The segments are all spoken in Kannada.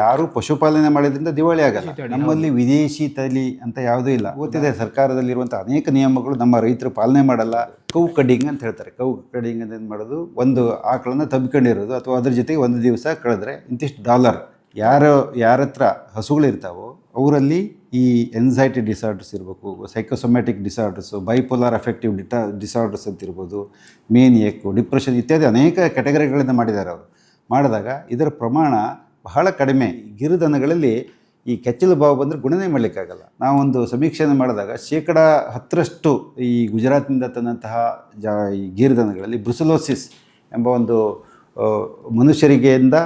ಯಾರು ಪಶುಪಾಲನೆ ಮಾಡೋದ್ರಿಂದ ದಿವಾಳಿ ಆಗಲ್ಲ. ನಮ್ಮಲ್ಲಿ ವಿದೇಶಿ ತಲಿ ಅಂತ ಯಾವುದೂ ಇಲ್ಲ. ಗೊತ್ತಿದೆ ಸರ್ಕಾರದಲ್ಲಿರುವಂಥ ಅನೇಕ ನಿಯಮಗಳು ನಮ್ಮ ರೈತರು ಪಾಲನೆ ಮಾಡಲ್ಲ. ಕೌ ಕಡ್ಡಿಂಗ್ ಅಂತ ಹೇಳ್ತಾರೆ. ಕೌ ಕಡ್ಡಿಂಗ್ ಅಂತ ಏನು ಮಾಡೋದು? ಒಂದು ಆಕಳನ್ನ ತಬ್ಕೊಂಡಿರೋದು ಅಥವಾ ಅದ್ರ ಜೊತೆಗೆ ಒಂದು ದಿವಸ ಕಳೆದ್ರೆ ಇಂತಿಷ್ಟು ಡಾಲರ್. ಯಾರು ಯಾರ ಹತ್ರ ಹಸುಗಳಿರ್ತಾವೋ ಅವರಲ್ಲಿ ಈ ಎನ್ಸೈಟಿ ಡಿಸಾರ್ಡರ್ಸ್ ಇರಬೇಕು ಸೈಕೋಸೊಮ್ಯಾಟಿಕ್ ಡಿಸಾರ್ಡರ್ಸು ಬೈಪೋಲಾರ್ ಅಫೆಕ್ಟಿವ್ ಡಿಟಾ ಡಿಸಾರ್ಡರ್ಸ್ ಅಂತ ಇರ್ಬೋದು ಮೇನಿಯಕ್ಕು ಡಿಪ್ರೆಷನ್ ಇತ್ಯಾದಿ ಅನೇಕ ಕ್ಯಾಟಗರಿಗಳಿಂದ ಮಾಡಿದ್ದಾರೆ ಅವರು. ಮಾಡಿದಾಗ ಇದರ ಪ್ರಮಾಣ ಬಹಳ ಕಡಿಮೆ ಗಿರಿದನಗಳಲ್ಲಿ ಈ ಕೆಚ್ಚಲು ಬಾವು ಬಂದರೆ ಗುಣನೇ ಮಾಡಲಿಕ್ಕಾಗಲ್ಲ. ನಾವೊಂದು ಸಮೀಕ್ಷೆಯನ್ನು ಮಾಡಿದಾಗ ಶೇಕಡ ಹತ್ತರಷ್ಟು ಈ ಗುಜರಾತ್ನಿಂದ ತಂದಂತಹ ಜಾ ಈ ಗೀರ್ದನಗಳಲ್ಲಿ ಬ್ರುಸಲೋಸಿಸ್ ಎಂಬ ಒಂದು ಮನುಷ್ಯರಿಗೆಯಿಂದ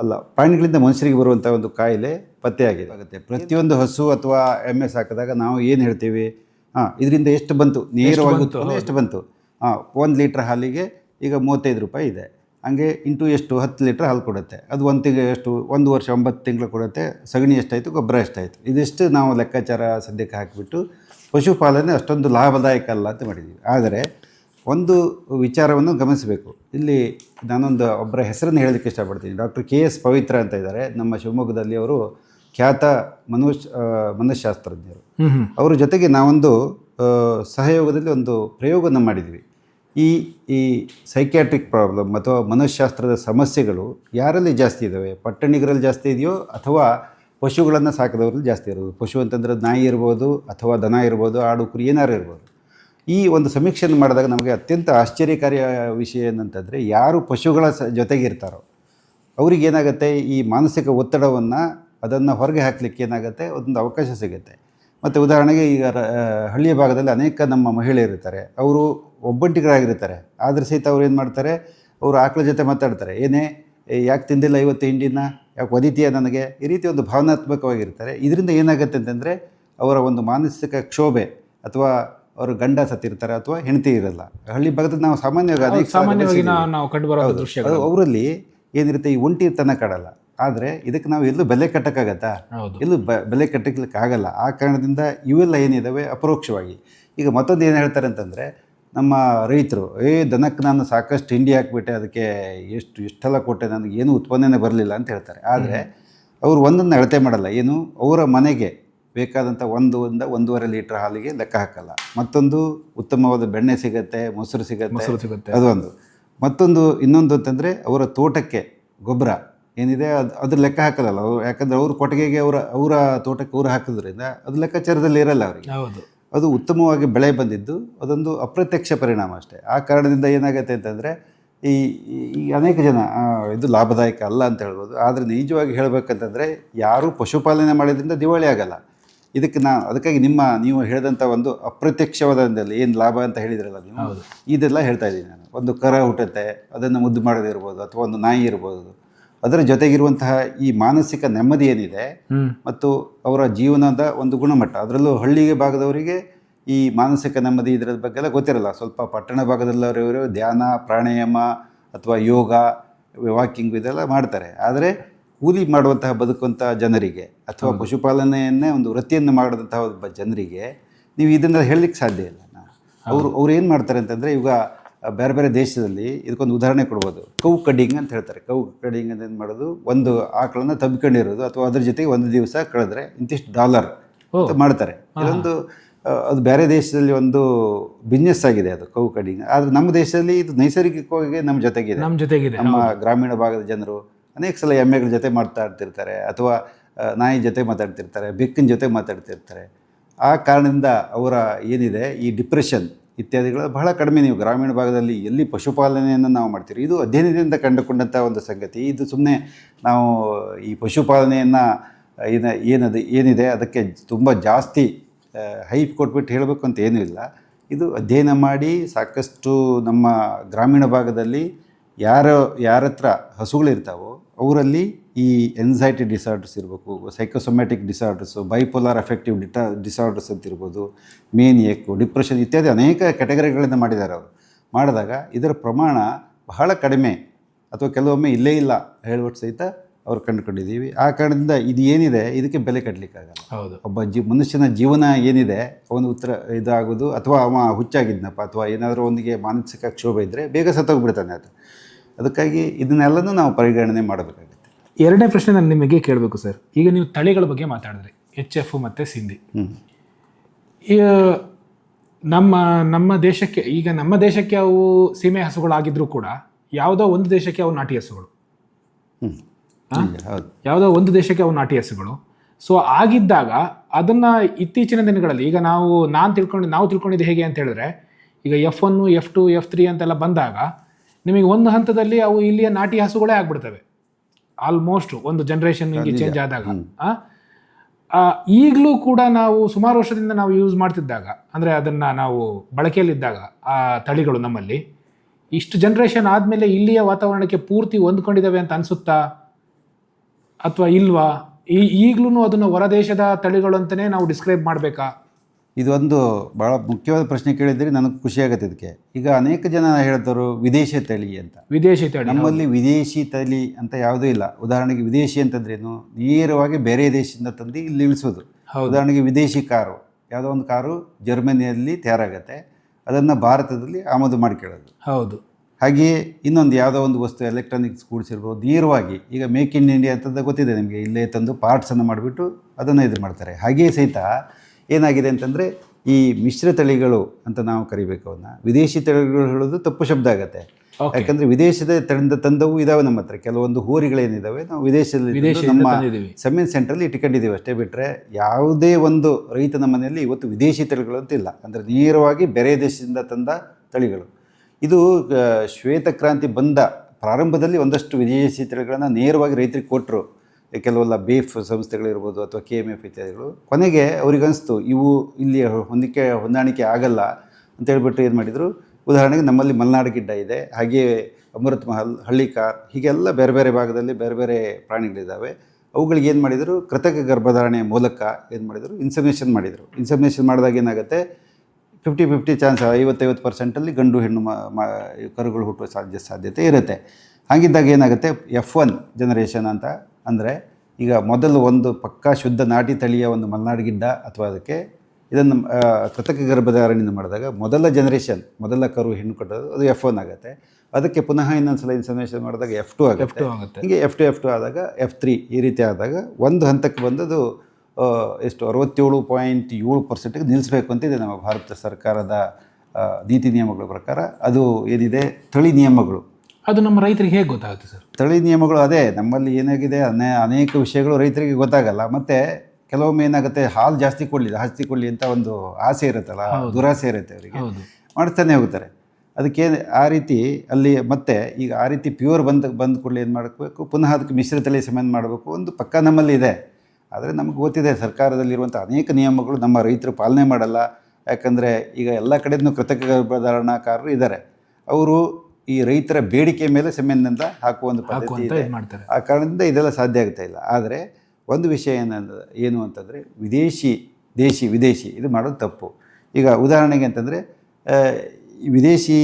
ಅಲ್ಲ ಪ್ರಾಣಿಗಳಿಂದ ಮನುಷ್ಯರಿಗೆ ಬರುವಂಥ ಒಂದು ಕಾಯಿಲೆ ಪತ್ತೆಯಾಗಿದೆ ಆಗುತ್ತೆ ಪ್ರತಿಯೊಂದು ಹಸು ಅಥವಾ ಎಮ್ಮೆ ಸಾಕಿದಾಗ ನಾವು ಏನು ಹೇಳ್ತೀವಿ? ಹಾಂ ಇದರಿಂದ ಎಷ್ಟು ಬಂತು? ನೇರವಾಗಿ ಎಷ್ಟು ಬಂತು? ಹಾಂ ಒಂದು ಲೀಟ್ರ್ ಹಾಲಿಗೆ ಈಗ ಮೂವತ್ತೈದು ರೂಪಾಯಿ ಇದೆ. ಹಂಗೆ ಇಂಟು ಎಷ್ಟು? ಹತ್ತು ಲೀಟ್ರ್ ಹಾಲು ಕೊಡುತ್ತೆ. ಅದು ಒಂದು ತಿಂಗಳು ಎಷ್ಟು? ಒಂದು ವರ್ಷ ಒಂಬತ್ತು ತಿಂಗಳು ಕೊಡುತ್ತೆ. ಸಗಣಿ ಎಷ್ಟಾಯಿತು? ಗೊಬ್ಬರ ಎಷ್ಟಾಯಿತು? ಇದಿಷ್ಟು ನಾವು ಲೆಕ್ಕಾಚಾರ ಸದ್ಯಕ್ಕೆ ಹಾಕಿಬಿಟ್ಟು ಪಶುಪಾಲನೆ ಅಷ್ಟೊಂದು ಲಾಭದಾಯಕ ಅಲ್ಲ ಅಂತ ಮಾಡಿದ್ದೀವಿ ಆದರೆ ಒಂದು ವಿಚಾರವನ್ನು ಗಮನಿಸಬೇಕು. ಇಲ್ಲಿ ನಾನೊಂದು ಒಬ್ಬರ ಹೆಸರನ್ನು ಹೇಳೋದಕ್ಕೆ ಇಷ್ಟಪಡ್ತೀನಿ. ಡಾಕ್ಟರ್ ಕೆ ಎಸ್ ಪವಿತ್ರ ಅಂತ ಇದ್ದಾರೆ. ನಮ್ಮ ಶಿವಮೊಗ್ಗದಲ್ಲಿ ಅವರು ಖ್ಯಾತ ಮನೋಜ್ ಮನಃಶಾಸ್ತ್ರಜ್ಞರು ಅವರ ಜೊತೆಗೆ ನಾವೊಂದು ಸಹಯೋಗದಲ್ಲಿ ಒಂದು ಪ್ರಯೋಗವನ್ನು ಮಾಡಿದ್ವಿ. ಈ ಈ ಸೈಕ್ಯಾಟ್ರಿಕ್ ಪ್ರಾಬ್ಲಮ್ ಅಥವಾ ಮನಃಶಾಸ್ತ್ರದ ಸಮಸ್ಯೆಗಳು ಯಾರಲ್ಲಿ ಜಾಸ್ತಿ ಇದ್ದಾವೆ ಪಟ್ಟಣಿಗರಲ್ಲಿ ಜಾಸ್ತಿ ಇದೆಯೋ ಅಥವಾ ಪಶುಗಳನ್ನು ಸಾಕಿದವರಲ್ಲಿ ಜಾಸ್ತಿ ಇರೋದು? ಪಶು ಅಂತಂದರೆ ನಾಯಿ ಇರ್ಬೋದು ಅಥವಾ ದನ ಇರ್ಬೋದು, ಆಡು, ಕುರಿ, ಏನಾರು ಇರ್ಬೋದು. ಈ ಒಂದು ಸಮೀಕ್ಷೆಯನ್ನು ಮಾಡಿದಾಗ ನಮಗೆ ಅತ್ಯಂತ ಆಶ್ಚರ್ಯಕಾರಿ ವಿಷಯ ಏನಂತಂದರೆ ಯಾರು ಪಶುಗಳ ಸ ಜೊತೆಗಿರ್ತಾರೋ ಇರ್ತಾರೋ ಅವ್ರಿಗೆ ಏನಾಗುತ್ತೆ? ಈ ಮಾನಸಿಕ ಒತ್ತಡವನ್ನು ಅದನ್ನು ಹೊರಗೆ ಹಾಕಲಿಕ್ಕೆ ಏನಾಗುತ್ತೆ? ಒಂದು ಅವಕಾಶ ಸಿಗುತ್ತೆ. ಮತ್ತು ಉದಾಹರಣೆಗೆ ಈಗ ರ- ಹಳ್ಳಿಯ ಭಾಗದಲ್ಲಿ ಅನೇಕ ನಮ್ಮ ಮಹಿಳೆಯರಿರ್ತಾರೆ ಅವರು ಒಬ್ಬಂಟಿಗರಾಗಿರ್ತಾರೆ. ಆದರೆ ಸಹಿತ ಅವ್ರು ಏನು ಮಾಡ್ತಾರೆ? ಅವರು ಆಕಳ ಜೊತೆ ಮಾತಾಡ್ತಾರೆ. ಏನೇ ಯಾಕೆ ತಿಂದಿಲ್ಲ ಇವತ್ತು ಹಿಂಡಿನ? ಯಾಕೆ ಒದಿತೀಯ ನನಗೆ? ಈ ರೀತಿ ಒಂದು ಭಾವನಾತ್ಮಕವಾಗಿರ್ತಾರೆ. ಇದರಿಂದ ಏನಾಗುತ್ತೆ ಅಂತಂದರೆ ಅವರ ಒಂದು ಮಾನಸಿಕ ಕ್ಷೋಭೆ ಅಥವಾ ಅವರು ಗಂಡ ಸತ್ತಿರ್ತಾರೆ ಅಥವಾ ಹೆಂಡತಿ ಇರಲ್ಲ. ಹಳ್ಳಿ ಭಾಗದಲ್ಲಿ ನಾವು ಸಾಮಾನ್ಯವಾಗಿ ಸಾರಿ ಸಾಮಾನ್ಯವಾಗಿ ನಾವು ಕಂಡು ಬರೋ ಹೌದು. ದೃಶ್ಯಗಳು. ಅದು ಅವರಲ್ಲಿ ಏನಿರುತ್ತೆ ಈ ಒಂಟಿತನ ಕಾಡಲ್ಲ ಆದರೆ ಇದಕ್ಕೆ ನಾವು ಎಲ್ಲೂ ಬೆಲೆ ಕಟ್ಟಕ್ಕಾಗತ್ತಾ? ಎಲ್ಲೂ ಬ ಬೆಲೆ ಕಟ್ಟಕ್ಲಿಕ್ಕೆ ಆಗಲ್ಲ ಆ ಕಾರಣದಿಂದ ಇವೆಲ್ಲ ಏನಿದ್ದಾವೆ ಅಪರೋಕ್ಷವಾಗಿ. ಈಗ ಮತ್ತೊಂದು ಏನು ಹೇಳ್ತಾರೆ ಅಂತಂದರೆ ನಮ್ಮ ರೈತರು ಏ ದನಕ್ಕೆ ನಾನು ಸಾಕಷ್ಟು ಹಿಂಡಿ ಹಾಕ್ಬಿಟ್ಟೆ ಅದಕ್ಕೆ ಎಷ್ಟು ಇಷ್ಟೆಲ್ಲ ಕೊಟ್ಟೆ ನನಗೆ ಏನು ಉತ್ಪನ್ನನೇ ಬರಲಿಲ್ಲ ಅಂತ ಹೇಳ್ತಾರೆ. ಆದರೆ ಅವರು ಒಂದನ್ನು ಅಳತೆ ಮಾಡಲ್ಲ. ಏನು? ಅವರ ಮನೆಗೆ ಬೇಕಾದಂಥ ಒಂದು ಒಂದ ಒಂದೂವರೆ ಲೀಟ್ರ್ ಹಾಲಿಗೆ ಲೆಕ್ಕ ಹಾಕಲ್ಲ. ಮತ್ತೊಂದು ಉತ್ತಮವಾದ ಬೆಣ್ಣೆ ಸಿಗುತ್ತೆ ಮೊಸರು ಸಿಗತ್ತೆ ಮೊಸರು ಸಿಗುತ್ತೆ. ಅದೊಂದು ಮತ್ತೊಂದು ಇನ್ನೊಂದು ಅಂತಂದರೆ ಅವರ ತೋಟಕ್ಕೆ ಗೊಬ್ಬರ. ಏನಿದೆ ಅದು ಅದ್ರ ಲೆಕ್ಕ ಹಾಕೋದಲ್ಲ ಅವ್ರು. ಯಾಕಂದರೆ ಅವ್ರ ಕೊಟ್ಟಿಗೆಗೆ ಅವರ ಅವರ ತೋಟಕ್ಕೆ ಅವ್ರು ಹಾಕೋದ್ರಿಂದ ಅದು ಲೆಕ್ಕಾಚಾರದಲ್ಲಿ ಇರಲ್ಲ ಅವರಿಗೆ. ಹೌದು. ಅದು ಉತ್ತಮವಾಗಿ ಬೆಳೆ ಬಂದಿದ್ದು ಅದೊಂದು ಅಪ್ರತ್ಯಕ್ಷ ಪರಿಣಾಮ ಅಷ್ಟೇ. ಆ ಕಾರಣದಿಂದ ಏನಾಗುತ್ತೆ ಅಂತಂದರೆ ಈ ಈ- ಈ ಅನೇಕ ಜನ ಇದು ಲಾಭದಾಯಕ ಅಲ್ಲ ಅಂತ ಹೇಳ್ಬೋದು. ಆದರೆ ನಿಜವಾಗಿ ಹೇಳಬೇಕಂತಂದರೆ ಯಾರೂ ಪಶುಪಾಲನೆ ಮಾಡೋದ್ರಿಂದ ದಿವಾಳಿ ಆಗಲ್ಲ. ಇದಕ್ಕೆ ನಾ ಅದಕ್ಕಾಗಿ ನಿಮ್ಮ ನೀವು ಹೇಳಿದಂಥ ಒಂದು ಅಪ್ರತ್ಯಕ್ಷವಾದಲ್ಲಿ ಏನು ಲಾಭ ಅಂತ ಹೇಳಿದ್ರಲ್ಲ ನೀವು ಇದೆಲ್ಲ ಹೇಳ್ತಾ ಇದ್ದೀನಿ ನಾನು. ಒಂದು ಕರ ಹುಟ್ಟುತ್ತೆ ಅದನ್ನು ಮುದ್ದು ಮಾಡೋದಿರ್ಬೋದು ಅಥವಾ ಒಂದು ನಾಯಿ ಇರ್ಬೋದು. ಅದರ ಜೊತೆಗಿರುವಂತಹ ಈ ಮಾನಸಿಕ ನೆಮ್ಮದಿ ಏನಿದೆ ಮತ್ತು ಅವರ ಜೀವನದ ಒಂದು ಗುಣಮಟ್ಟ ಅದರಲ್ಲೂ ಹಳ್ಳಿಗೆ ಭಾಗದವರಿಗೆ ಈ ಮಾನಸಿಕ ನೆಮ್ಮದಿ ಇದರ ಬಗ್ಗೆ ಎಲ್ಲ ಗೊತ್ತಿರಲ್ಲ. ಸ್ವಲ್ಪ ಪಟ್ಟಣ ಭಾಗದಲ್ಲವರು ಧ್ಯಾನ ಪ್ರಾಣಾಯಾಮ ಅಥವಾ ಯೋಗ ವಾಕಿಂಗ್ ಇದೆಲ್ಲ ಮಾಡ್ತಾರೆ. ಆದರೆ ಕೂಲಿ ಮಾಡುವಂತಹ ಬದುಕುವಂಥ ಜನರಿಗೆ ಅಥವಾ ಪಶುಪಾಲನೆಯನ್ನೇ ಒಂದು ವೃತ್ತಿಯನ್ನು ಮಾಡಿದಂತಹ ಒಬ್ಬ ಜನರಿಗೆ ನೀವು ಇದನ್ನೆಲ್ಲ ಹೇಳಲಿಕ್ಕೆ ಸಾಧ್ಯ ಇಲ್ಲ. ಅವರು ಅವ್ರು ಏನು ಮಾಡ್ತಾರೆ ಅಂತಂದರೆ ಈಗ ಬೇರೆ ಬೇರೆ ದೇಶದಲ್ಲಿ ಇದಕ್ಕೊಂದು ಉದಾಹರಣೆ ಕೊಡ್ಬೋದು. ಕೌ ಕಡ್ಡಿಂಗ್ ಅಂತ ಹೇಳ್ತಾರೆ. ಕೌ ಕಡ್ಡಿಂಗ್ ಅಂತ ಏನು ಮಾಡೋದು? ಒಂದು ಆಕಳನ್ನ ತಬ್ಕೊಂಡಿರೋದು ಅಥವಾ ಅದ್ರ ಜೊತೆಗೆ ಒಂದು ದಿವಸ ಕಳೆದ್ರೆ ಇಂತಿಷ್ಟು ಡಾಲರ್ ಅಂತ ಮಾಡ್ತಾರೆ. ಇದೊಂದು ಅದು ಬೇರೆ ದೇಶದಲ್ಲಿ ಒಂದು ಬಿಸ್ನೆಸ್ ಆಗಿದೆ ಅದು ಕೌ ಕಡಿಂಗ್ ಆದ್ರೆ ನಮ್ಮ ದೇಶದಲ್ಲಿ ಇದು ನೈಸರ್ಗಿಕವಾಗಿ ನಮ್ಮ ಜೊತೆಗಿದೆ. ನಮ್ಮ ಜೊತೆಗಿದೆ ನಮ್ಮ ಗ್ರಾಮೀಣ ಭಾಗದ ಜನರು ಅನೇಕ ಸಲ ಎಮ್ಮೆಗಳ ಜೊತೆ ಮಾತಾಡ್ತಿರ್ತಾರೆ ಅಥವಾ ನಾಯಿ ಜೊತೆ ಮಾತಾಡ್ತಿರ್ತಾರೆ ಬೆಕ್ಕಿನ ಜೊತೆ ಮಾತಾಡ್ತಿರ್ತಾರೆ. ಆ ಕಾರಣದಿಂದ ಅವರ ಏನಿದೆ? ಈ ಡಿಪ್ರೆಷನ್ ಇತ್ಯಾದಿಗಳು ಬಹಳ ಕಡಿಮೆ. ನೀವು ಗ್ರಾಮೀಣ ಭಾಗದಲ್ಲಿ ಎಲ್ಲಿ ಪಶುಪಾಲನೆಯನ್ನು ನಾವು ಮಾಡ್ತೀರಿ? ಇದು ಅಧ್ಯಯನದಿಂದ ಕಂಡುಕೊಂಡಂಥ ಒಂದು ಸಂಗತಿ. ಇದು ಸುಮ್ಮನೆ ನಾವು ಈ ಪಶುಪಾಲನೆಯನ್ನು ಏನ ಏನದು, ಏನಿದೆ, ಅದಕ್ಕೆ ತುಂಬ ಜಾಸ್ತಿ ಹೈಪ್ ಕೊಟ್ಬಿಟ್ಟು ಹೇಳಬೇಕು ಅಂತ ಏನೂ ಇಲ್ಲ. ಇದು ಅಧ್ಯಯನ ಮಾಡಿ ಸಾಕಷ್ಟು ನಮ್ಮ ಗ್ರಾಮೀಣ ಭಾಗದಲ್ಲಿ ಯಾರ ಯಾರ ಹತ್ರ ಹಸುಗಳಿರ್ತಾವೋ, ಅವರಲ್ಲಿ ಈ ಎನ್ಸೈಟಿ ಡಿಸಾರ್ಡರ್ಸ್ ಇರಬೇಕು ಸೈಕೋಸೊಮ್ಯಾಟಿಕ್ ಡಿಸಾರ್ಡರ್ಸು ಬೈಪೋಲಾರ್ ಎಫೆಕ್ಟಿವ್ ಡಿಟಾ ಡಿಸಾರ್ಡರ್ಸ್ ಅಂತ ಇರ್ಬೋದು ಮೇನಿಯಕ್ಕು ಡಿಪ್ರೆಷನ್ ಇತ್ಯಾದಿ ಅನೇಕ ಕ್ಯಾಟಗರಿಗಳಿಂದ ಮಾಡಿದ್ದಾರೆ ಅವರು. ಮಾಡಿದಾಗ ಇದರ ಪ್ರಮಾಣ ಬಹಳ ಕಡಿಮೆ. ಅಥವಾ ಕೆಲವೊಮ್ಮೆ ಇಲ್ಲೇ ಇಲ್ಲ ಹೇಳ್ಬಿಟ್ಟು ಸಹಿತ ಅವ್ರು ಕಂಡುಕೊಂಡಿದ್ದೀವಿ. ಆ ಕಾರಣದಿಂದ ಇದು ಏನಿದೆ? ಇದಕ್ಕೆ ಬೆಲೆ ಕಟ್ಟಲಿಕ್ಕಾಗಲ್ಲ ಹೌದು. ಒಬ್ಬ ಜಿ ಮನುಷ್ಯನ ಜೀವನ ಏನಿದೆ? ಅವನು ಉತ್ತರ ಇದಾಗೋದು ಅಥವಾ ಅವ ಹುಚ್ಚಾಗಿದ್ನಪ್ಪ ಅಥವಾ ಏನಾದರೂ ಅವನಿಗೆ ಮಾನಸಿಕ ಕ್ಷೋಭ ಇದ್ದರೆ ಬೇಗ ಸತ್ತೋಗ್ಬಿಡ್ತಾನೆ ಅದು. ಅದಕ್ಕಾಗಿ ಇದನ್ನೆಲ್ಲನೂ ನಾವು ಪರಿಗಣನೆ ಮಾಡಬೇಕಾಗುತ್ತೆ ಎರಡನೇ ಪ್ರಶ್ನೆ ನಾನು ನಿಮಗೆ ಕೇಳಬೇಕು ಸರ್. ಈಗ ನೀವು ತಳಿಗಳ ಬಗ್ಗೆ ಮಾತಾಡಿದ್ರಿ ಎಚ್ ಎಫ್ ಮತ್ತು ಸಿಂಧಿ ನಮ್ಮ ನಮ್ಮ ದೇಶಕ್ಕೆ ಈಗ ನಮ್ಮ ದೇಶಕ್ಕೆ ಅವು ಸೀಮೆ ಹಸುಗಳಾಗಿದ್ರೂ ಕೂಡ ಯಾವುದೋ ಒಂದು ದೇಶಕ್ಕೆ ಅವು ನಾಟಿ ಹಸುಗಳು. ಯಾವುದೋ ಒಂದು ದೇಶಕ್ಕೆ ಅವು ನಾಟಿ ಹಸುಗಳು. ಸೊ ಆಗಿದ್ದಾಗ ಅದನ್ನು ಇತ್ತೀಚಿನ ದಿನಗಳಲ್ಲಿ ಈಗ ನಾವು ನಾನು ತಿಳ್ಕೊಂಡು ನಾವು ತಿಳ್ಕೊಂಡಿದ್ದು ಹೇಗೆ ಅಂತ ಹೇಳಿದ್ರೆ ಈಗ F one F two F three ಅಂತೆಲ್ಲ ಬಂದಾಗ ನಿಮಗೆ ಒಂದು ಹಂತದಲ್ಲಿ ಅವು ಇಲ್ಲಿಯ ನಾಟಿ ಹಸುಗಳೇ ಆಗ್ಬಿಡ್ತವೆ. ಆಲ್ಮೋಸ್ಟ್ ಒಂದು ಜನರೇಷನ್ ಹಿಂಗೆ ಚೇಂಜ್ ಆದಾಗ. ಈಗಲೂ ಕೂಡ ನಾವು ಸುಮಾರು ವರ್ಷದಿಂದ ನಾವು ಯೂಸ್ ಮಾಡ್ತಿದ್ದಾಗ ಅಂದರೆ ಅದನ್ನು ನಾವು ಬಳಕೆಯಲ್ಲಿದ್ದಾಗ ಆ ತಳಿಗಳು ನಮ್ಮಲ್ಲಿ ಇಷ್ಟು ಜನ್ರೇಷನ್ ಆದಮೇಲೆ ಇಲ್ಲಿಯ ವಾತಾವರಣಕ್ಕೆ ಪೂರ್ತಿ ಹೊಂದ್ಕೊಂಡಿದ್ದಾವೆ ಅಂತ ಅನಿಸುತ್ತಾ? ಅಥವಾ ಇಲ್ವಾ? ಈ ಈಗಲೂ ಅದನ್ನು ಹೊರದೇಶದ ತಳಿಗಳು ಅಂತಲೇ ನಾವು ಡಿಸ್ಕ್ರೈಬ್ ಮಾಡಬೇಕಾ? ಇದೊಂದು ಭಾಳ ಮುಖ್ಯವಾದ ಪ್ರಶ್ನೆ ಕೇಳಿದ್ರೆ ನನಗೆ ಖುಷಿ ಆಗುತ್ತೆ ಇದಕ್ಕೆ. ಈಗ ಅನೇಕ ಜನ ಹೇಳ್ತಾರೆ ವಿದೇಶಿ ತಳಿ ಅಂತ. ವಿದೇಶಿ ತಳಿ ನಮ್ಮಲ್ಲಿ ವಿದೇಶಿ ತಳಿ ಅಂತ ಯಾವುದೂ ಇಲ್ಲ. ಉದಾಹರಣೆಗೆ ವಿದೇಶಿ ಅಂತಂದ್ರೇನು? ನೇರವಾಗಿ ಬೇರೆ ದೇಶದಿಂದ ತಂದು ಇಲ್ಲಿ ಇಳಿಸೋದು. ಉದಾಹರಣೆಗೆ ವಿದೇಶಿ ಕಾರು ಯಾವುದೋ ಒಂದು ಕಾರು ಜರ್ಮನಿಯಲ್ಲಿ ತಯಾರಾಗತ್ತೆ. ಅದನ್ನು ಭಾರತದಲ್ಲಿ ಆಮದು ಮಾಡ್ಕೊಳ್ಳೋದು. ಹೌದು. ಹಾಗೆಯೇ ಇನ್ನೊಂದು ಯಾವುದೋ ಒಂದು ವಸ್ತು ಎಲೆಕ್ಟ್ರಾನಿಕ್ಸ್ ಗೂಡ್ಸ್ ಇರ್ಬೋದು ನೇರವಾಗಿ ಈಗ ಮೇಕ್ ಇನ್ ಇಂಡಿಯಾ ಅಂತಂದು ಗೊತ್ತಿದೆ ನಿಮಗೆ. ಇಲ್ಲೇ ತಂದು ಪಾರ್ಟ್ಸನ್ನು ಮಾಡಿಬಿಟ್ಟು ಅದನ್ನು ಇದು ಮಾಡ್ತಾರೆ. ಹಾಗೆಯೇ ಸಹಿತ ಏನಾಗಿದೆ ಅಂತಂದರೆ ಈ ಮಿಶ್ರ ತಳಿಗಳು ಅಂತ ನಾವು ಕರಿಬೇಕು ಅವನ್ನ. ವಿದೇಶಿ ತಳಿಗಳು ಹೇಳೋದು ತಪ್ಪು ಶಬ್ದ ಆಗುತ್ತೆ. ಯಾಕಂದ್ರೆ ವಿದೇಶದ ತಳಿಂದ ತಂದವು ಇದಾವೆ ನಮ್ಮ ಹತ್ರ. ಕೆಲವೊಂದು ಹೋರಿಗಳೇನಿದಾವೆ ನಾವು ವಿದೇಶದಲ್ಲಿ ನಮ್ಮ. ಸೆಮೆನ್ ಸೆಂಟ್ರಲ್ಲಿ ಇಟ್ಕೊಂಡಿದ್ದೀವಿ ಅಷ್ಟೇ ಬಿಟ್ಟರೆ ಯಾವುದೇ ಒಂದು ರೈತನ ಮನೆಯಲ್ಲಿ ಇವತ್ತು ವಿದೇಶಿ ತಳಿಗಳು ಅಂತ ಇಲ್ಲ. ಅಂದರೆ ನೇರವಾಗಿ ಬೇರೆ ದೇಶದಿಂದ ತಂದ ತಳಿಗಳು. ಇದು ಶ್ವೇತಕ್ರಾಂತಿ ಶ್ವೇತ ಕ್ರಾಂತಿ ಬಂದ ಪ್ರಾರಂಭದಲ್ಲಿ ಒಂದಷ್ಟು ವಿದೇಶಿ ತಳಿಗಳನ್ನು ನೇರವಾಗಿ ರೈತರಿಗೆ ಕೊಟ್ಟರು ಕೆಲವೆಲ್ಲ ಬೀಫ್ ಸಂಸ್ಥೆಗಳಿರ್ಬೋದು ಅಥವಾ ಕೆ ಎಂ ಎಫ್ ಇತ್ಯಾದಿಗಳು, ಕೊನೆಗೆ ಅವ್ರಿಗನ್ನಿಸ್ತು ಇವು ಇಲ್ಲಿ ಹೊಂದಿಕೆ, ಹೊಂದಾಣಿಕೆ ಆಗಲ್ಲ ಅಂತ ಹೇಳ್ಬಿಟ್ಟು ಏನು ಮಾಡಿದರು? ಉದಾಹರಣೆಗೆ ನಮ್ಮಲ್ಲಿ ಮಲ್ನಾಡು ಗಿಡ್ಡ ಇದೆ ಹಾಗೆಯೇ ಅಮೃತ್ ಮಹಲ್, ಹಳ್ಳಿಕಾರ್, ಹೀಗೆಲ್ಲ ಬೇರೆ ಬೇರೆ ಭಾಗದಲ್ಲಿ ಬೇರೆ ಬೇರೆ ಪ್ರಾಣಿಗಳಿದ್ದಾವೆ. ಅವುಗಳಿಗೆ ಏನು ಮಾಡಿದರು? ಕೃತಕ ಗರ್ಭಧಾರಣೆಯ ಮೂಲಕ ಏನು ಮಾಡಿದರು? ಇನ್ಸಮಿನೇಷನ್ ಮಾಡಿದರು. ಇನ್ಸಮಿನೇಷನ್ ಮಾಡಿದಾಗ ಏನಾಗುತ್ತೆ? ಫಿಫ್ಟಿ ಫಿಫ್ಟಿ ಚಾನ್ಸ್, ಐವತ್ತೈವತ್ತು ಪರ್ಸೆಂಟಲ್ಲಿ ಗಂಡು, ಹೆಣ್ಣು, ಮ- ಕರುಗಳು ಹುಟ್ಟುವ ಸಾಧ್ಯ, ಸಾಧ್ಯತೆ ಇರುತ್ತೆ. ಹಾಗಿದ್ದಾಗ ಏನಾಗುತ್ತೆ? ಎಫ್ ಒನ್ ಜನರೇಷನ್ ಅಂತ ಅಂದರೆ ಈಗ ಮೊದಲು ಒಂದು ಪಕ್ಕಾ ಶುದ್ಧ ನಾಟಿ ತಳಿಯ ಒಂದು ಮಲೆನಾಡು ಗಿಡ್ಡ ಅಥವಾ ಅದಕ್ಕೆ ಇದನ್ನು ಕೃತಕ ಗರ್ಭಧಾರಣೆಯಿಂದ ಮಾಡಿದಾಗ ಮೊದಲ ಜನರೇಷನ್ ಮೊದಲ ಕರು ಹೆಣ್ಣು ಕೊಟ್ಟದ್ದು ಅದು ಎಫ್ ಒನ್ ಆಗುತ್ತೆ. ಅದಕ್ಕೆ ಪುನಃ ಇನ್ನೊಂದು ಸಲ ಇನ್ಸಮೇಷನ್ ಮಾಡಿದಾಗ ಎಫ್ ಟು ಎಫ್ ಆಗುತ್ತೆ ಟು ಆಗುತ್ತೆ. ಹೀಗೆ ಎಫ್ ಟು ಎಫ್ ಟು ಆದಾಗ ಎಫ್ ತ್ರೀ ಈ ರೀತಿ ಆದಾಗ ಒಂದು ಹಂತಕ್ಕೆ ಬಂದದು ಆ, ಎಷ್ಟು ಅರವತ್ತೇಳು ಪಾಯಿಂಟ್ ಏಳು ಪರ್ಸೆಂಟಿಗೆ ನಿಲ್ಲಿಸಬೇಕು ಅಂತಿದೆ ನಮ್ಮ ಭಾರತ ಸರ್ಕಾರದ ನೀತಿ ನಿಯಮಗಳ ಪ್ರಕಾರ. ಅದು ಏನಿದೆ? ತಳಿ ನಿಯಮಗಳು. ಅದು ನಮ್ಮ ರೈತರಿಗೆ ಹೇಗೆ ಗೊತ್ತಾಗುತ್ತೆ ಸರ್? ತಳಿ ನಿಯಮಗಳು ಅದೇ ನಮ್ಮಲ್ಲಿ ಏನಾಗಿದೆ ಅನೇ ಅನೇಕ ವಿಷಯಗಳು ರೈತರಿಗೆ ಗೊತ್ತಾಗಲ್ಲ ಮತ್ತು ಕೆಲವೊಮ್ಮೆ ಏನಾಗುತ್ತೆ ಹಾಲು ಜಾಸ್ತಿ ಕೊಡಲಿ ಜಾಸ್ತಿ ಕೊಡಲಿ ಅಂತ ಒಂದು ಆಸೆ ಇರುತ್ತಲ್ಲ ದುರಾಸೆ ಇರುತ್ತೆ ಅವರಿಗೆ. ಮಾಡ್ತಾನೆ ಹೋಗ್ತಾರೆ. ಅದಕ್ಕೆ ಆ ರೀತಿ ಅಲ್ಲಿ ಮತ್ತೆ ಈಗ ಆ ರೀತಿ ಪ್ಯೂರ್ ಬಂದ ಬಂದ ಕೂಡಲೇ ಏನು ಮಾಡಬೇಕು ಪುನಃ ಅದಕ್ಕೆ ಮಿಶ್ರ ತಳಿ ಸಮಾನ ಮಾಡಬೇಕು ಒಂದು ಪಕ್ಕ ನಮ್ಮಲ್ಲಿ ಇದೆ. ಆದರೆ ನಮಗೆ ಗೊತ್ತಿದೆ ಸರ್ಕಾರದಲ್ಲಿರುವಂಥ ಅನೇಕ ನಿಯಮಗಳು ನಮ್ಮ ರೈತರು ಪಾಲನೆ ಮಾಡಲ್ಲ. ಯಾಕಂದರೆ ಈಗ ಎಲ್ಲ ಕಡೆಯೂ ಕೃತಕ ಗರ್ಭಧಾರಣಕಾರರು ಇದ್ದಾರೆ. ಅವರು ಈ ರೈತರ ಬೇಡಿಕೆ ಮೇಲೆ ಸೆಮೆನ್ನಿಂದ ಹಾಕುವ ಒಂದು ಪದ್ಧತಿ ಇದೆ. ಮಾಡ್ತಾರೆ. ಆ ಕಾರಣದಿಂದ ಇದೆಲ್ಲ ಸಾಧ್ಯ ಆಗ್ತಾ ಇಲ್ಲ. ಆದರೆ ಒಂದು ವಿಷಯ ಏನಂದ ಏನು ಅಂತಂದರೆ ವಿದೇಶಿ ದೇಶಿ ವಿದೇಶಿ ಇದು ಮಾಡೋದು ತಪ್ಪು. ಈಗ ಉದಾಹರಣೆಗೆ ಅಂತಂದರೆ ವಿದೇಶಿ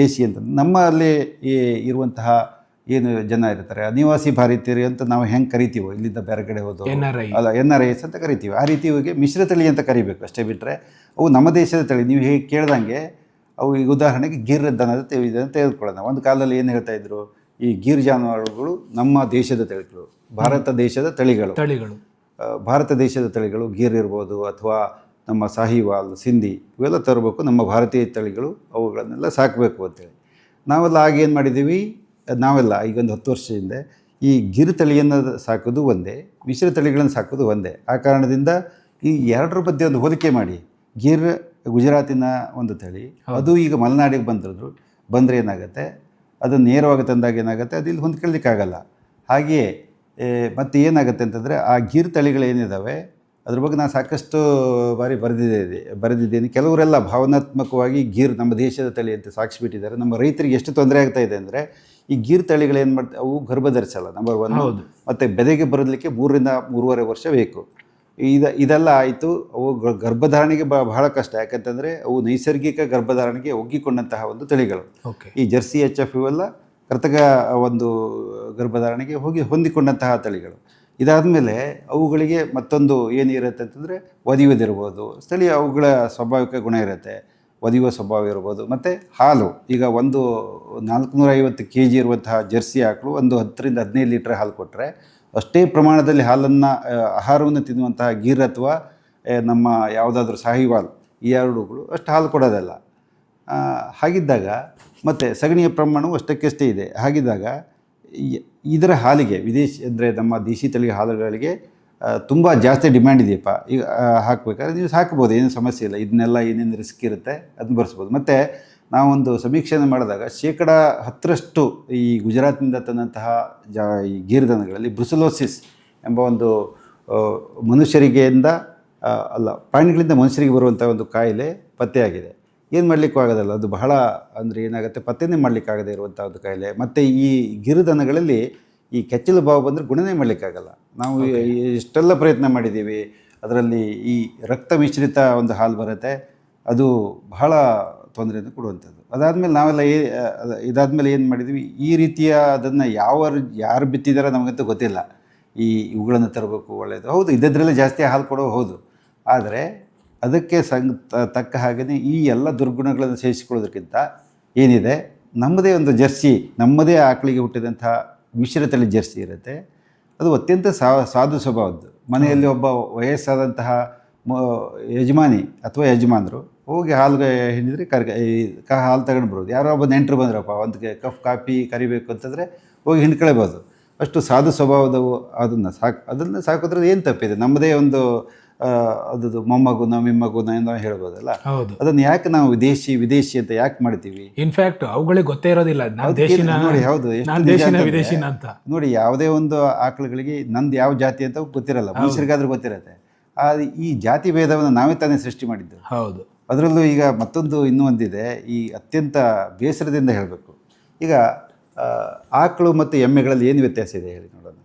ದೇಶಿ ಅಂತಂದ್ರೆ ನಮ್ಮಲ್ಲಿ ಈ ಇರುವಂತಹ ಏನು ಜನ ಇರ್ತಾರೆ ಅನಿವಾಸಿ ಭಾರತೀಯರು ಅಂತ ನಾವು ಹೆಂಗೆ ಕರಿತೀವೋ ಇಲ್ಲಿಂದ ಬೇರೆ ಕಡೆ ಹೋದೋ ಎನ್ ಆರ್ ಐ ಅಲ್ಲ ಎನ್ ಆರ್ ಐಸ್ ಅಂತ ಕರಿತೀವಿ. ಆ ರೀತಿ ಹೋಗಿ ಮಿಶ್ರ ತಳಿ ಅಂತ ಕರಿಬೇಕು. ಅಷ್ಟೇ ಬಿಟ್ಟರೆ ಅವು ನಮ್ಮ ದೇಶದ ತಳಿ. ನೀವು ಹೇಗೆ ಕೇಳ್ದಂಗೆ ಅವು ಈಗ ಉದಾಹರಣೆಗೆ ಗಿರ್ ದನದ ಇದನ್ನು ತೆಗೆದುಕೊಳ್ಳೋಣ ಒಂದು ಕಾಲದಲ್ಲಿ ಏನು ಹೇಳ್ತಾ ಇದ್ರು? ಈ ಗಿರ್ ಜಾನುವಾರುಗಳು ನಮ್ಮ ದೇಶದ ತಳಿಗಳು ಭಾರತ ದೇಶದ ತಳಿಗಳು. ತಳಿಗಳು. ಭಾರತ ದೇಶದ ತಳಿಗಳು ಗಿರ್ ಇರ್ಬೋದು ಅಥವಾ ನಮ್ಮ ಸಾಹಿವಾಲ್ ಸಿಂಧಿ ಇವೆಲ್ಲ ತರಬೇಕು ನಮ್ಮ ಭಾರತೀಯ ತಳಿಗಳು ಅವುಗಳನ್ನೆಲ್ಲ ಸಾಕಬೇಕು ಅಂತೇಳಿ. ನಾವೆಲ್ಲ ಆಗೇನು ಮಾಡಿದ್ದೀವಿ? ನಾವೆಲ್ಲ ಈಗ ಒಂದು ಹತ್ತು ವರ್ಷ ಹಿಂದೆ ಈ ಗಿರ್ ತಳಿಯನ್ನು ಸಾಕೋದು ಒಂದೇ ಮಿಶ್ರ ತಳಿಗಳನ್ನು ಸಾಕೋದು ಒಂದೇ. ಆ ಕಾರಣದಿಂದ ಈ ಎರಡರ ಮಧ್ಯೆ ಒಂದು ಹೋಲಿಕೆ ಮಾಡಿ. ಗಿರ್ ಗುಜರಾತಿನ ಒಂದು ತಳಿ ಅದು ಈಗ ಮಲೆನಾಡಿಗೆ ಬಂದಿರೋದು. ಬಂದರೆ ಏನಾಗುತ್ತೆ? ಅದು ನೇರವಾಗಿ ತಂದಾಗ ಏನಾಗುತ್ತೆ? ಅದು ಇಲ್ಲಿ ಹೊಂದ್ಕೊಳ್ಳಿಕ್ಕಾಗಲ್ಲ ಹಾಗೆಯೇ ಮತ್ತು ಏನಾಗುತ್ತೆ ಅಂತಂದರೆ ಆ ಗೀರ್ ತಳಿಗಳೇನಿದ್ದಾವೆ ಅದ್ರ ಬಗ್ಗೆ ನಾನು ಸಾಕಷ್ಟು ಬಾರಿ ಬರೆದಿದ್ದೇನೆ ಬರೆದಿದ್ದೇನೆ. ಕೆಲವರೆಲ್ಲ ಭಾವನಾತ್ಮಕವಾಗಿ ಗೀರ್ ನಮ್ಮ ದೇಶದ ತಳಿ ಅಂತ ಸಾಕ್ಷಿಬಿಟ್ಟಿದ್ದಾರೆ ನಮ್ಮ ರೈತರಿಗೆ ಎಷ್ಟು ತೊಂದರೆ ಆಗ್ತಾ ಇದೆ ಅಂದರೆ ಈ ಗೀರ್ ತಳಿಗಳೇನು ಮಾಡ್ತಾ ಅವು ಗರ್ಭಧರಿಸಲ್ಲ ನಂಬರ್ ಒನ್. ಮತ್ತು ಬೆದೆಗೆ ಬರಲಿಕ್ಕೆ ಮೂರರಿಂದ ಮೂರುವರೆ ವರ್ಷ ಬೇಕು. ಇದ ಇದೆಲ್ಲ ಆಯಿತು. ಅವು ಗರ್ಭಧಾರಣೆಗೆ ಬ ಬಹಳ ಕಷ್ಟ. ಯಾಕಂತಂದರೆ ಅವು ನೈಸರ್ಗಿಕ ಗರ್ಭಧಾರಣೆಗೆ ಒಗ್ಗಿಕೊಂಡಂತಹ ಒಂದು ತಳಿಗಳು. ಓಕೆ. ಈ ಜರ್ಸಿ ಎಚ್ ಎಫ್ ಇವೆಲ್ಲ ಕೃತಕ ಒಂದು ಗರ್ಭಧಾರಣೆಗೆ ಹೋಗಿ ಹೊಂದಿಕೊಂಡಂತಹ ತಳಿಗಳು. ಇದಾದ ಮೇಲೆ ಅವುಗಳಿಗೆ ಮತ್ತೊಂದು ಏನಿರುತ್ತೆ ಅಂತಂದರೆ ಒದಿಯುವುದಿರ್ಬೋದು. ಸ್ಥಳೀಯ ಅವುಗಳ ಸ್ವಾಭಾವಿಕ ಗುಣ ಇರುತ್ತೆ. ಒದಿಯುವ ಸ್ವಭಾವ ಇರ್ಬೋದು. ಮತ್ತು ಹಾಲು. ಈಗ ಒಂದು ನಾಲ್ಕುನೂರ ಐವತ್ತು ಕೆ ಜಿ ಇರುವಂತಹ ಜರ್ಸಿ ಆಕಳು ಒಂದು ಹತ್ತರಿಂದ ಹದಿನೈದು ಲೀಟ್ರ್ ಹಾಲು ಕೊಟ್ಟರೆ ಅಷ್ಟೇ ಪ್ರಮಾಣದಲ್ಲಿ ಹಾಲನ್ನು ಆಹಾರವನ್ನು ತಿನ್ನುವಂತಹ ಗೀರ್ ಅಥವಾ ನಮ್ಮ ಯಾವುದಾದ್ರೂ ಸಾಹಿವಾಲ್ ಈ ಎರಡುಗಳು ಅಷ್ಟು ಹಾಲು ಕೊಡೋದಲ್ಲ. ಹಾಗಿದ್ದಾಗ ಮತ್ತು ಸಗಣಿಯ ಪ್ರಮಾಣವು ಅಷ್ಟಕ್ಕಷ್ಟೇ ಇದೆ. ಹಾಗಿದ್ದಾಗ ಇದರ ಹಾಲಿಗೆ ವಿದೇಶಿ ಅಂದರೆ ನಮ್ಮ ದೇಶಿ ತಳಿ ಹಾಲುಗಳಿಗೆ ತುಂಬ ಜಾಸ್ತಿ ಡಿಮ್ಯಾಂಡ್ ಇದೆಯಪ್ಪ. ಈಗ ಹಾಕಬೇಕಾದ್ರೆ ನೀವು ಸಾಕ್ಬೋದು, ಏನು ಸಮಸ್ಯೆ ಇಲ್ಲ. ಇದನ್ನೆಲ್ಲ ಏನೇನು ರಿಸ್ಕ್ ಇರುತ್ತೆ ಅದನ್ನ ಬರ್ಸ್ಬೋದು. ಮತ್ತು ನಾವೊಂದು ಸಮೀಕ್ಷೆಯನ್ನು ಮಾಡಿದಾಗ ಶೇಕಡ ಹತ್ತರಷ್ಟು ಈ ಗುಜರಾತ್ನಿಂದ ತಂದಂತಹ ಜಾ ಈ ಗೀರ್ಧನಗಳಲ್ಲಿ ಬ್ರುಸಲೋಸಿಸ್ ಎಂಬ ಒಂದು ಮನುಷ್ಯರಿಗೆಯಿಂದ ಅಲ್ಲ ಪ್ರಾಣಿಗಳಿಂದ ಮನುಷ್ಯರಿಗೆ ಬರುವಂಥ ಒಂದು ಕಾಯಿಲೆ ಪತ್ತೆಯಾಗಿದೆ. ಏನು ಮಾಡಲಿಕ್ಕೂ ಆಗೋದಲ್ಲ ಅದು ಬಹಳ ಅಂದರೆ ಏನಾಗುತ್ತೆ ಪತ್ತೆನೇ ಮಾಡಲಿಕ್ಕಾಗದೇ ಇರುವಂಥ ಒಂದು ಕಾಯಿಲೆ. ಮತ್ತು ಈ ಗಿರುದನಗಳಲ್ಲಿ ಈ ಕೆಚ್ಚಲು ಬಾವು ಬಂದರೆ ಗುಣನೇ ಮಾಡಲಿಕ್ಕಾಗಲ್ಲ ನಾವು ಎಷ್ಟೆಲ್ಲ ಪ್ರಯತ್ನ ಮಾಡಿದ್ದೀವಿ ಅದರಲ್ಲಿ ಈ ರಕ್ತ ಮಿಶ್ರಿತ ಒಂದು ಹಾಲು ಬರುತ್ತೆ ಅದು ಬಹಳ ತೊಂದರೆಯನ್ನು ಕೊಡುವಂಥದ್ದು. ಅದಾದಮೇಲೆ ನಾವೆಲ್ಲ ಏ ಇದಾದಮೇಲೆ ಏನು ಮಾಡಿದ್ವಿ? ಈ ರೀತಿಯ ಅದನ್ನು ಯಾವ ಯಾರು ಬಿತ್ತಿದಾರೋ ನಮಗಂತೂ ಗೊತ್ತಿಲ್ಲ. ಈ ಇವುಗಳನ್ನು ತರಬೇಕು ಒಳ್ಳೆಯದು ಹೌದು ಇದ್ದದ್ರಲ್ಲೇ ಜಾಸ್ತಿ ಹಾಲು ಕೊಡೋ ಹೌದು. ಆದರೆ ಅದಕ್ಕೆ ಸಂಗ್ ತ- ತಕ್ಕ ಹಾಗೆಯೇ ಈ ಎಲ್ಲ ದುರ್ಗುಣಗಳನ್ನು ಸೇರಿಸಿಕೊಳ್ಳೋದಕ್ಕಿಂತ ಏನಿದೆ? ನಮ್ಮದೇ ಒಂದು ಜರ್ಸಿ ನಮ್ಮದೇ ಆಕಳಿಗೆ ಹುಟ್ಟಿದಂಥ ಮಿಶ್ರತಳಿ ಜರ್ಸಿ ಇರುತ್ತೆ. ಅದು ಅತ್ಯಂತ ಸಾ ಸಾಧು ಸ್ವಭಾವದ್ದು. ಮನೆಯಲ್ಲಿ ಒಬ್ಬ ವಯಸ್ಸಾದಂತಹ ಯಜಮಾನಿ ಅಥವಾ ಯಜಮಾನರು ಹೋಗಿ ಹಾಲು ಹಿಂಡಿದ್ರೆ ಕರ್ಗ ಈ ಕ ಹಾಲು ತಗೊಂಡು ಬರೋದು ಯಾರೋ ಒಬ್ಬ ನೆಂಟರು ಬಂದ್ರಪ್ಪ ಒಂದು ಕಫ್ ಕಾಫಿ ಕರಿಬೇಕು ಅಂತಂದರೆ ಹೋಗಿ ಹಿಂಡ್ಕೊಳ್ಬೋದು ಅಷ್ಟು ಸಾಧು ಸ್ವಭಾವದವು ಅದನ್ನು ಸಾಕು ಅದನ್ನು ಸಾಕೋದ್ರೆ ಏನು ತಪ್ಪಿದೆ? ನಮ್ಮದೇ ಒಂದು ಅದು ಮೊಮ್ಮಗುನ ಮಿಮ್ಮಗುನ ನಾವು ಹೇಳ್ಬೋದಲ್ಲ? ಹೌದು. ಅದನ್ನು ಯಾಕೆ ನಾವು ವಿದೇಶಿ ವಿದೇಶಿ ಅಂತ ಯಾಕೆ ಮಾಡ್ತೀವಿ? ಇನ್ಫ್ಯಾಕ್ಟ್ ಅವುಗಳಿಗೆ ಗೊತ್ತೇ ಇರೋದಿಲ್ಲ. ನೋಡಿ ಹೌದು ದೇಶಿನ ಅಂತ. ನೋಡಿ ಯಾವುದೇ ಒಂದು ಆಕಳುಗಳಿಗೆ ನಂದು ಯಾವ ಜಾತಿ ಅಂತ ಗೊತ್ತಿರಲ್ಲ. ಮನುಷ್ಯರಿಗಾದ್ರೂ ಗೊತ್ತಿರತ್ತೆ. ಆ ಈ ಜಾತಿ ಭೇದವನ್ನು ನಾವೇ ತಾನೇ ಸೃಷ್ಟಿ ಮಾಡಿದ್ದು. ಹೌದು. ಅದರಲ್ಲೂ ಈಗ ಮತ್ತೊಂದು ಇನ್ನೂ ಒಂದಿದೆ, ಈ ಅತ್ಯಂತ ಬೇಸರದಿಂದ ಹೇಳಬೇಕು. ಈಗ ಆಕಳು ಮತ್ತು ಎಮ್ಮೆಗಳಲ್ಲಿ ಏನು ವ್ಯತ್ಯಾಸ ಇದೆ ಹೇಳಿ ನೋಡೋಣ.